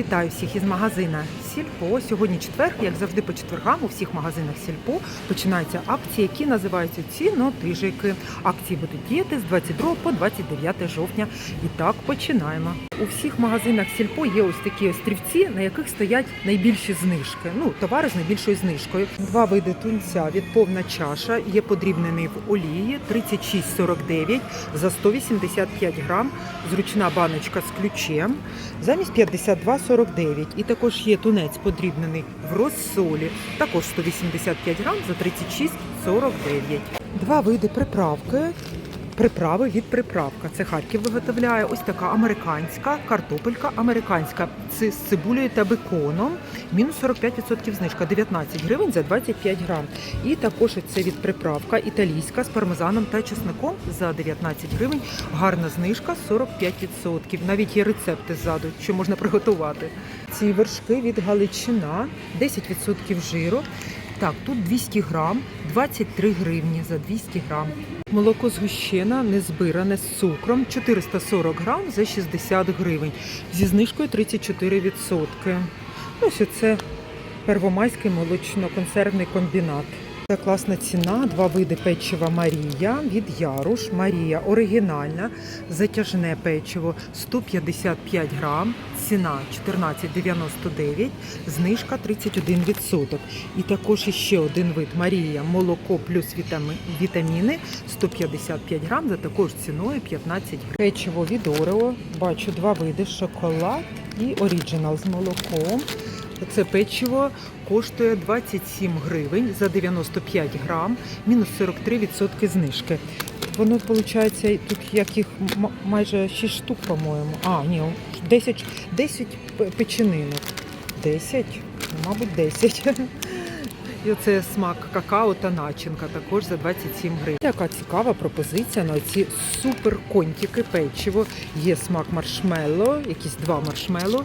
Вітаю всіх із магазина Сільпо. Сьогодні четвер, як завжди, по четвергам у всіх магазинах Сільпо починаються акції, які називаються цінотижики. Акції будуть діяти з 22 по 29 жовтня. І так починаємо. У всіх магазинах Сільпо є ось такі острівці, на яких стоять найбільші знижки. Ну, товари з найбільшою знижкою. Два види тунця від повна чаша є подрібнений в олії 36,49 за 185 грам. Зручна баночка з ключем замість 52,49. І також є тунець подрібнений в розсолі, також 185 грам за 36,49. Два види приправки. Приправи від приправка. Це Харків виготовляє ось така американська картопелька американська з цибулею та беконом. Мінус 45% знижка, 19 гривень за 25 грам. І також це від приправка італійська з пармезаном та чесником за 19 гривень. Гарна знижка 45%. Навіть є рецепти ззаду, що можна приготувати. Ці вершки від Галичина, 10% жиру. Так, тут 200 грам, 23 гривні за 200 грам. Молоко згущене, незбиране з цукром, 440 грам за 60 гривень. Зі знижкою 34%. Ось це Первомайський молочно-консервний комбінат. Це класна ціна, два види печива Марія від Яруш. Марія оригінальна, затяжне печиво 155 грам, ціна 14,99, знижка 31%. І також іще один вид Марія молоко плюс вітаміни 155 грам за також ціною 15 гривень. Печиво від Орео, бачу два види шоколад і оріджинал з молоком. Це печиво коштує 27 гривень за 95 грам, мінус 43% знижки. Воно виходить, тут яких м- майже 6 штук, по-моєму. А, ні, 10, 10 печенинок. 10? Ну, Мабуть, 10. І оце смак какао та начинка також за 27 гривень. Яка цікава пропозиція на ці супер контики печиво. Є смак маршмелло, якісь два маршмелло,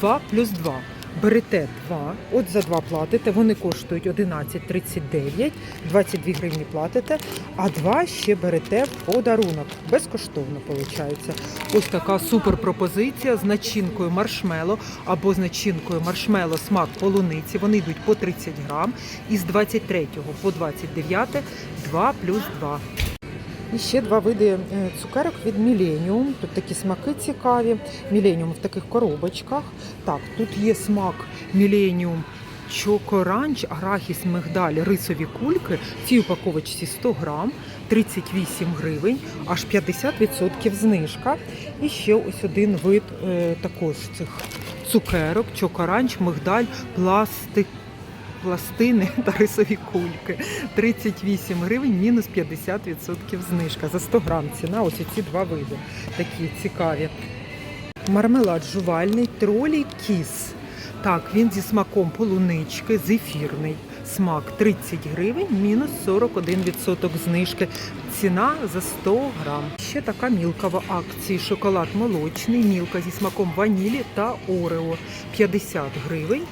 2 плюс 2. Берете два, от за два платите, вони коштують 11,39, 22 гривні платите, а два ще берете в подарунок. Безкоштовно виходить. Ось така супер пропозиція з начинкою маршмело або з начинкою маршмело смак полуниці. Вони йдуть по 30 грам. І з 23 по 29 2 плюс 2. І ще два види е, цукерок від Millennium. Тут такі смаки цікаві. Millennium в таких коробочках. Так, тут є смак Millennium Чокоранч, арахіс, мигдаль, рисові кульки. Цій упаковочці 100 грам, 38 гривень, аж 50% знижка. І ще ось один вид е, також цих цукерок, чокоранч, мигдаль, пластик. Пластини та рисові кульки 38 гривень, мінус 50% знижка. За 100 грам ціна. Ось ці два види. Такі цікаві. Мармелад жувальний, тролій кіс. Так, він зі смаком полунички, зефірний. Смак 30 гривень, мінус 41% знижки. Ціна за 100 грам. Ще така мілка в акції. Шоколад молочний, мілка зі смаком ванілі та орео. 50 гривень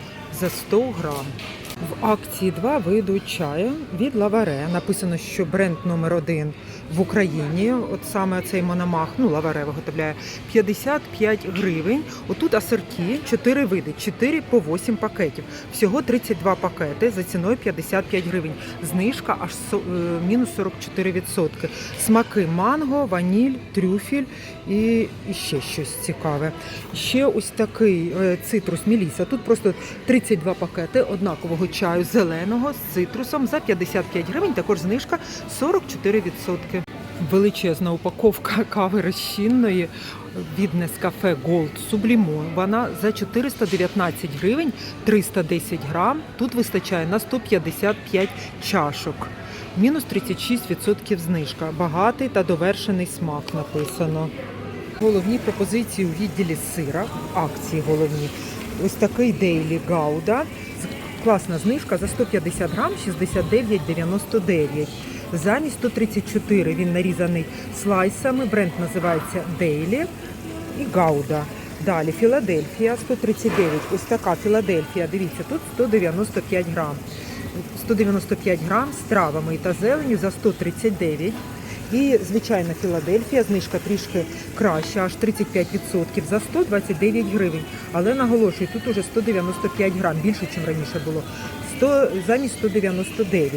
за 100 грам. В акції два виду чаю від Лаваре. Написано, що бренд номер один в Україні. От саме цей мономах, ну Лаваре виготовляє 55 гривень. Отут асорті 4 види, 4 по 8 пакетів. Всього 32 пакети за ціною 55 гривень. Знижка аж е, мінус 44%. Смаки манго, ваніль, трюфіль і, і ще щось цікаве. Ще ось такий е, цитрус Міліса. Тут просто 32 пакети однакового чаю зеленого з цитрусом за 55 гривень. Також знижка 44%. Величезна упаковка кави розчинної від Nescafe Gold Sublimon. Вона за 419 гривень 310 грам. Тут вистачає на 155 чашок. Мінус 36% знижка. Багатий та довершений смак написано. Головні пропозиції у відділі сира, акції головні. Ось такий Daily Gouda. Класна знижка за 150 грам 69,99. Замість 134 він нарізаний слайсами. Бренд називається Дейлі і Гауда. Далі Філадельфія 139. Ось така Філадельфія. Дивіться, тут 195 грам. 195 грам з травами та зеленю за 139. І звичайна Філадельфія, знижка трішки краща, аж 35% за 129 гривень. Але наголошую, тут уже 195 грам, більше, ніж раніше було. 100, замість 199.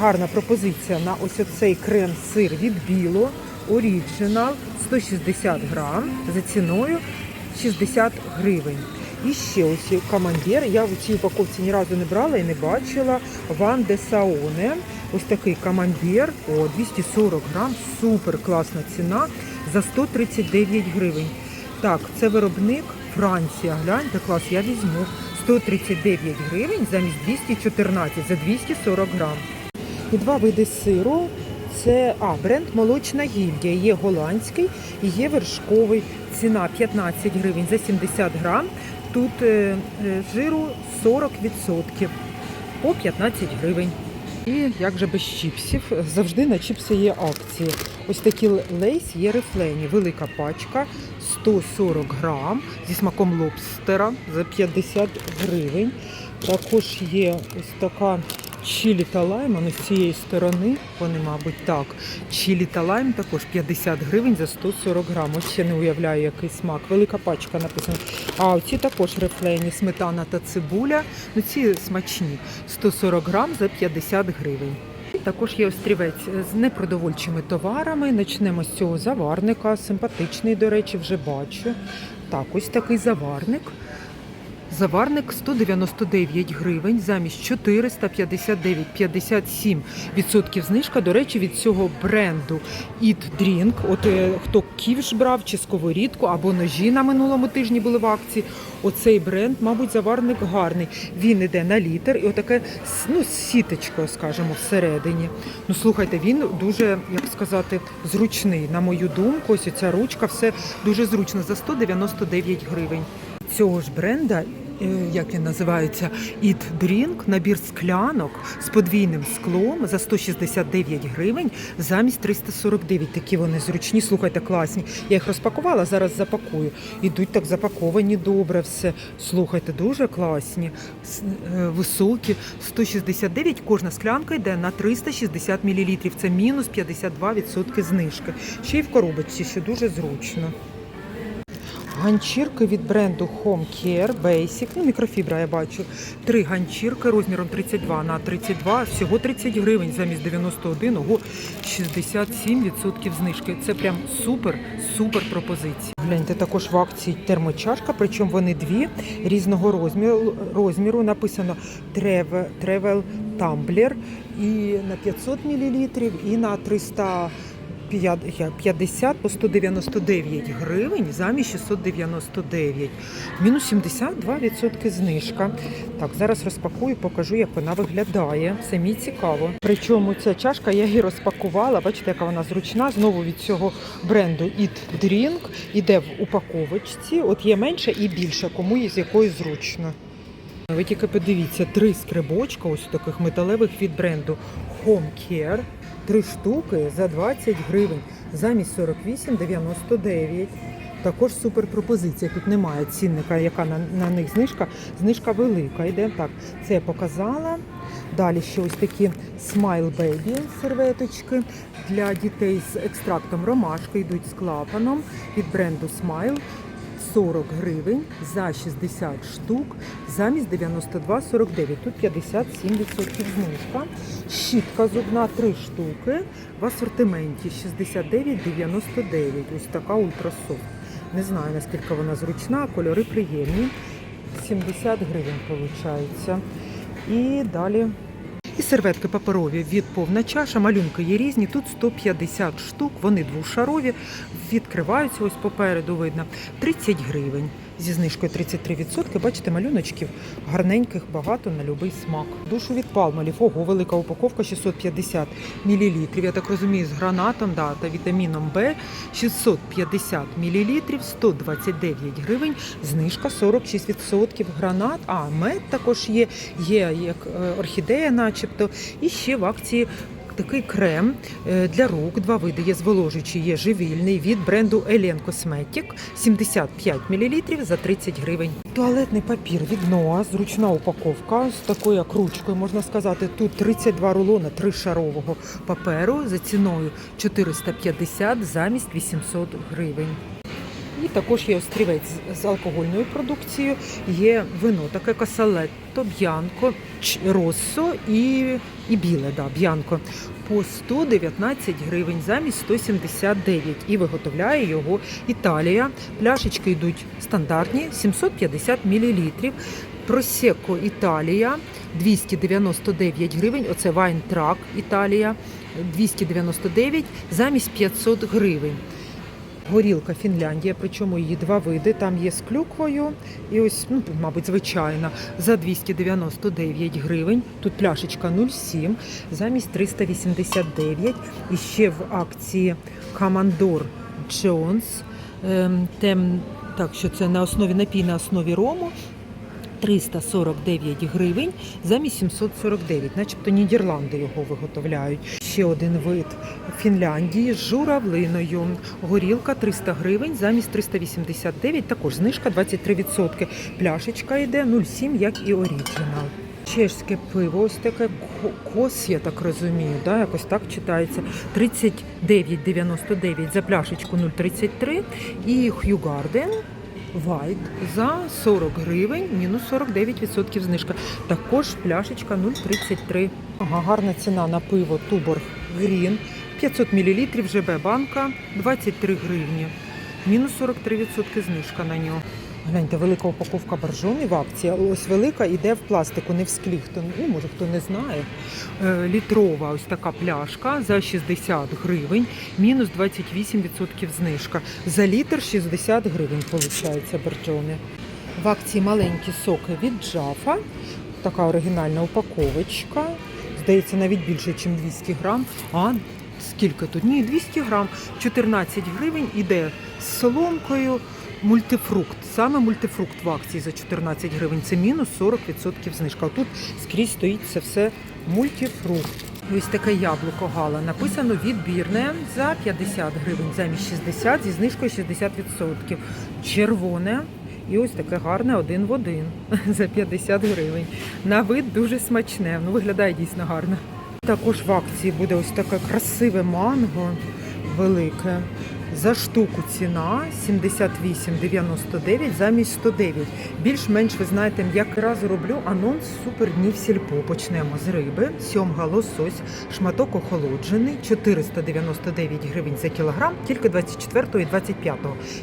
Гарна пропозиція на ось оцей крем-сир від Біло, Оріджинал, 160 грам за ціною 60 гривень. І ще ось командир. Я в цій упаковці ні разу не брала і не бачила. Ван де Саоне. Ось такий командир. О, 240 грам. Супер класна ціна за 139 гривень. Так, це виробник Франція. Гляньте, клас, я візьму. 139 гривень замість 214 за 240 грам. І два види сиру. Це а, бренд Молочна гільдія. Є голландський і є вершковий. Ціна 15 гривень за 70 грам. Тут е, е, жиру 40% по 15 гривень. І як же без чіпсів, завжди на чіпси є акції. Ось такі лейс є рифлені, велика пачка 140 грам зі смаком лобстера за 50 гривень. Також є ось така чілі та лайм, не з цієї сторони, вони, мабуть, так. Чілі та лайм також 50 гривень за 140 грам. Ось ще не уявляю, який смак. Велика пачка написана. А оці також рифлені, сметана та цибуля. Ну ці смачні. 140 грам за 50 гривень. Також є острівець з непродовольчими товарами. Почнемо з цього заварника. Симпатичний, до речі, вже бачу. Так, ось такий заварник. Заварник 199 гривень замість 459, 57% знижка. До речі, від цього бренду Eat Drink. От е, хто ківш брав чи сковорідку або ножі на минулому тижні були в акції. Оцей бренд, мабуть, заварник гарний. Він іде на літр і отаке ну, з сіточкою, скажімо, всередині. Ну слухайте, він дуже, як сказати, зручний. На мою думку, ось ця ручка, все дуже зручно за 199 гривень цього ж бренда, е, як він називається, Eat Drink, набір склянок з подвійним склом за 169 гривень замість 349. Такі вони зручні, слухайте, класні. Я їх розпакувала, зараз запакую. Ідуть так запаковані добре все. Слухайте, дуже класні, е, високі. 169, кожна склянка йде на 360 мл. Це мінус 52% знижки. Ще й в коробочці, що дуже зручно. Ганчірки від бренду Home Care Basic, ну мікрофібра я бачу. Три ганчірки розміром 32 на 32, всього 30 гривень замість 91, ого, 67% знижки. Це прям супер, супер пропозиція. Гляньте, також в акції термочашка, причому вони дві різного розміру. розміру. Написано Travel, Tumbler і на 500 мл, і на 300 50 по 199 гривень замість 699. Мінус 72% знижка. Так, зараз розпакую, покажу, як вона виглядає. Самі цікаво. Причому ця чашка я її розпакувала. Бачите, яка вона зручна. Знову від цього бренду Eat Drink. Іде в упаковочці. От є менше і більше, кому є з якою зручно. Ви тільки подивіться, три скрибочка, ось таких металевих від бренду Home Care. Три штуки за 20 гривень, замість 48,99. Також супер пропозиція. Тут немає цінника, яка на, на них знижка. Знижка велика. Йде так. Це я показала. Далі ще ось такі Smile Baby серветочки для дітей з екстрактом ромашки. Йдуть з клапаном від бренду Smile. 40 гривень за 60 штук замість 92,49. Тут 57% знижка. Щітка зубна 3 штуки в асортименті 69,99. Ось така ультрасофт. Не знаю наскільки вона зручна, кольори приємні. 70 гривень виходить. І далі і серветки паперові від повна чаша. Малюнки є різні. Тут 150 штук, вони двошарові, відкриваються ось попереду. Видно 30 гривень. Зі знижкою 33%. Бачите, малюночків гарненьких, багато на будь-який смак. Душу від палмолів. Ого, велика упаковка 650 мл. Я так розумію, з гранатом да, та вітаміном Б 650 мл, 129 гривень, знижка 46%. Гранат, а мед також є, є як е, орхідея, начебто. І ще в акції такий крем е, для рук. Два види є зволожуючий, є живільний від бренду Елен Cosmetic 75 мл за 30 гривень. Туалетний папір від Noa, зручна упаковка з такою як ручкою, можна сказати. Тут 32 рулона тришарового паперу за ціною 450 замість 800 гривень. І також є острівець з алкогольною продукцією, є вино, таке касалетто, б'янко, россо і, і біле, да, б'янко. По 119 гривень замість 179 і виготовляє його Італія. Пляшечки йдуть стандартні 750 мл. Просеко Італія 299 гривень. Оце Вайн Трак Італія 299 замість 500 гривень. Горілка Фінляндія, причому її два види. Там є з клюквою і ось, ну, мабуть, звичайна, за 299 гривень. Тут пляшечка 0,7 замість 389. І ще в акції Командор Джонс. Ем, тем, так що це на основі напій на основі рому. 349 гривень замість 749, начебто Нідерланди його виготовляють. Ще один вид Фінляндії з журавлиною. Горілка 300 гривень замість 389, також знижка 23%. Пляшечка йде 0,7, як і оріджинал. Чешське пиво, ось таке кос, я так розумію, да, якось так читається. 39,99 за пляшечку 0,33 і Х'югарден White за 40 гривень, мінус 49% знижка. Також пляшечка 0,33. Ага, гарна ціна на пиво Туборг Грін. 500 мл ЖБ банка 23 гривні. Мінус 43% знижка на нього. Гляньте, велика упаковка боржомі в акції. Ось велика іде в пластику, не в склі. Хто ну, може хто не знає. Е, літрова ось така пляшка за 60 гривень, мінус 28% знижка. За літр 60 гривень виходить боржомі. В акції маленькі соки від Джафа. Така оригінальна упаковочка. Здається, навіть більше, ніж 200 грам. А скільки тут? Ні, 200 грам. 14 гривень іде з соломкою. Мультифрукт. Саме мультифрукт в акції за 14 гривень. Це мінус 40% знижка. А тут скрізь стоїть це все мультифрукт. Ось таке яблуко гала. Написано відбірне за 50 гривень, замість 60 зі знижкою 60%. Червоне і ось таке гарне один в один за 50 гривень. На вид дуже смачне. Ну, виглядає дійсно гарно. Також в акції буде ось таке красиве манго велике. За штуку ціна 78,99 замість 109. Більш-менш ви знаєте, якраз роблю анонс супер днів сільпо. Почнемо з риби. Сьомга лосось, шматок охолоджений, 499 гривень за кілограм, тільки 24 і 25.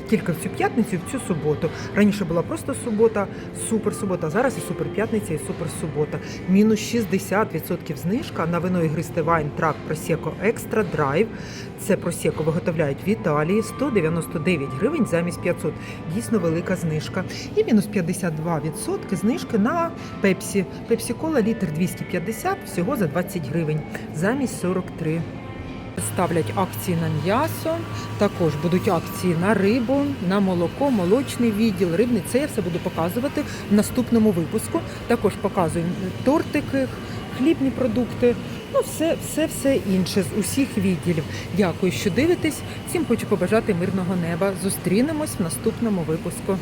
Тільки в цю п'ятницю в цю суботу. Раніше була просто субота, супер субота. Зараз і супер п'ятниця, і супер субота. Мінус 60% знижка на вино ігристе Wine Track Prosecco Extra Drive. Це Prosecco виготовляють в Італії 199 гривень замість 500. Дійсно велика знижка. І мінус 52% знижки на Пепсі. Пепсі Кола літр 250, всього за 20 гривень замість 43. Ставлять акції на м'ясо, також будуть акції на рибу, на молоко, молочний відділ, рибний. Це я все буду показувати в наступному випуску. Також показую тортики, хлібні продукти. Ну, все, все, все інше з усіх відділів. Дякую, що дивитесь. Всім хочу побажати мирного неба. Зустрінемось в наступному випуску.